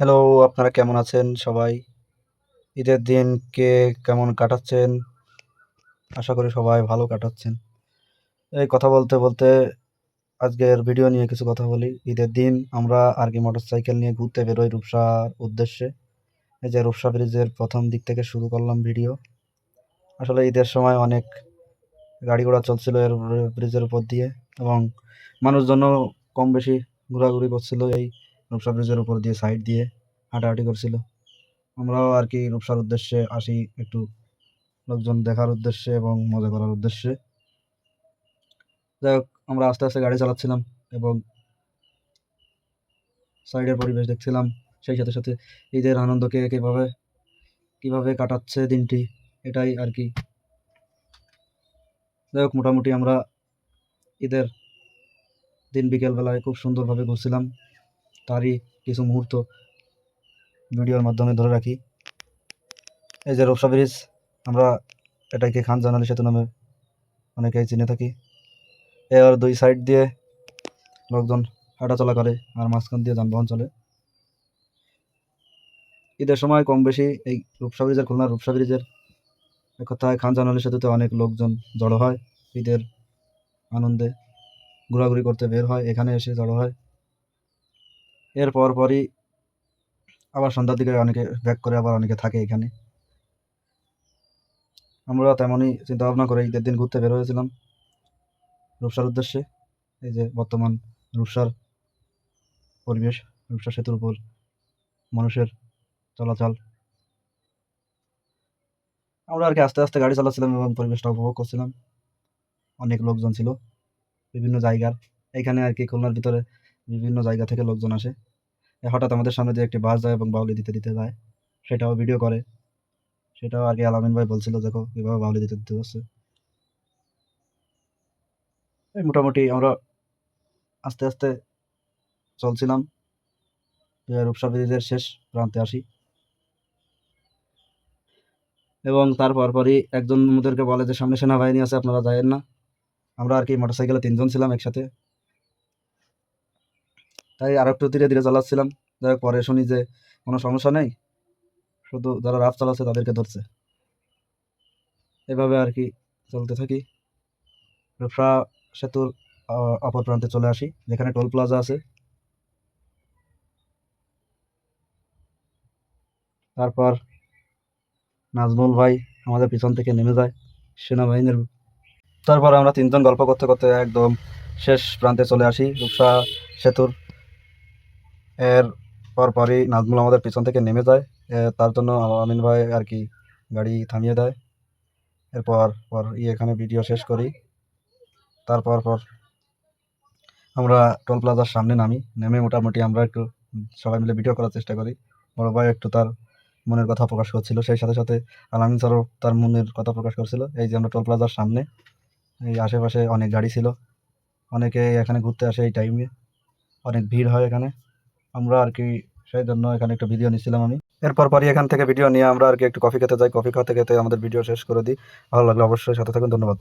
Hello আপনারা কেমন আছেন সবাই? ঈদের দিন কে কেমন কাটাচ্ছেন? আশা করি সবাই ভালো কাটাচ্ছেন। এই কথা বলতে বলতে আজকের ভিডিও নিয়ে কিছু কথা বলি। ঈদের দিন আমরা আর কি মোটর সাইকেল নিয়ে ঘুরতে বেরোই রূপসার উদ্দেশ্যে। এই যে রূপসা ব্রিজের প্রথম দিক থেকে শুরু করলাম ভিডিও আসলে ঈদের সময় অনেক গাড়ি ঘোড়া চলছিল এর ব্রিজের উপর দিয়ে এবং মানুষজন কম বেশি ঘোরাঘুরি করছিল এই রূপসা ব্রিজের উপর দিয়ে সাইড দিয়ে হাঁটাহাঁটি করছিল। আমরাও আর কি রূপসার উদ্দেশ্যে আসি একটু লোকজন দেখার উদ্দেশ্যে এবং মজা করার উদ্দেশ্যে। যাই হোক, আমরা আস্তে আস্তে গাড়ি চালাচ্ছিলাম এবং সাইডের পরিবেশ দেখছিলাম। সেই সাথে সাথে ঈদের আনন্দকে কীভাবে কীভাবে কাটাচ্ছে দিনটি, এটাই আর কি। যাই হোক, মোটামুটি আমরা ঈদের দিন বিকেলবেলায় খুব সুন্দরভাবে ঘুরছিলাম। তারই কিছু মুহূর্ত ভিডিওর মাধ্যমে ধরে রাখি। এই যে রূপসা ব্রিজ, আমরা এটাকে খান জানালি সেতু নামে অনেকেই চিনে থাকি। এর দুই সাইড দিয়ে লোকজন হাঁটাচলা করে আর মাঝখান দিয়ে যানবাহন চলে। ঈদের সময় কম বেশি এই রূপসা ব্রিজের খুলনার রূপসা ব্রিজের এক কথায় খান জানালি সেতুতে অনেক লোকজন জড়ো হয়। ঈদের আনন্দে ঘোরাঘুরি করতে বের হয়, এখানে এসে জড়ো হয়। এর পর পরই আবার সন্ধ্যার দিকে অনেকে ব্যাক করে, আবার অনেকে থাকে এখানে। আমরা তেমনই চিন্তা ভাবনা করে ঈদের দিন ঘুরতে বের হয়েছিলাম রূপসার উদ্দেশ্যে। এই যে বর্তমান রূপসার পরিবেশ, রূপসা সেতুর উপর মানুষের চলাচল। আমরা আর কি আস্তে আস্তে গাড়ি চালাচ্ছিলাম এবং পরিবেশটা উপভোগ করছিলাম। অনেক লোকজন ছিল বিভিন্ন জায়গার। এখানে আর কি খুলনার ভিতরে বিভিন্ন জায়গা থেকে লোকজন আসে। হঠাৎ আমাদের সামনে দিয়ে একটি বাস যায় এবং বাউলি দিতে দিতে যায়, সেটাও ভিডিও করে। সেটাও কি আলামিন ভাই বলছিল, দেখো কীভাবে বাউলি দিতে দিতে যাচ্ছে। এই মোটামুটি আমরা আস্তে আস্তে চলছিলাম। রূপসা ব্রিজের শেষ প্রান্তে আসি। এবং তারপর পরই একজন আমাদেরকে বলে যে, সামনে সেনাবাহিনী আছে, আপনারা যায়েন না। আমরা আর কি মোটরসাইকেলে তিনজন ছিলাম একসাথে। তাই আর একটু ধীরে ধীরে চালাচ্ছিলাম। যাই পরে শুনি যে কোনো সমস্যা নেই। শুধু যারা রাফ চালাচ্ছে তাদেরকে ধরছে। এভাবে আর কি চলতে থাকি। রূপসা সেতুর অপর প্রান্তে চলে আসি, যেখানে টোল প্লাজা আছে। তারপর নাজমুল ভাই আমাদের পিছন থেকে নেমে যায় সেনাবাহিনীর। তারপর আমরা তিনজন গল্প করতে করতে একদম শেষ প্রান্তে চলে আসি রূপসা সেতুর এর পরপরই নাজমুল আমাদের পিছন থেকে নেমে যায়। তার জন্য আমিন ভাই আর কি গাড়ি থামিয়ে দেয়। এরপর, পর এখানে ভিডিও শেষ করি। তারপর, পর আমরা টোল প্লাজার সামনে নামি। নেমে মোটামুটি আমরা একটু সবাই মিলে ভিডিও করার চেষ্টা করি। বড় ভাই একটু তার মনের কথা প্রকাশ করছিল। সেই সাথে সাথে আলামিন স্যারও তার মনের কথা প্রকাশ করছিল। এই যে আমরা টোল প্লাজার সামনে, এই আশেপাশে অনেক গাড়ি ছিল। অনেকে এখানে ঘুরতে আসে এই টাইমে অনেক ভিড় হয় এখানে। আমরা আর কি সেই জন্য এখানে একটা ভিডিও নিয়েছিলাম আমি। এরপর পরই এখান থেকে ভিডিও নিয়ে আমরা আর কি একটু কফি খেতে যাই। কফি খেতে খেতে আমাদের ভিডিও শেষ করে দিই। ভালো লাগলে অবশ্যই সাথে থাকুন। ধন্যবাদ।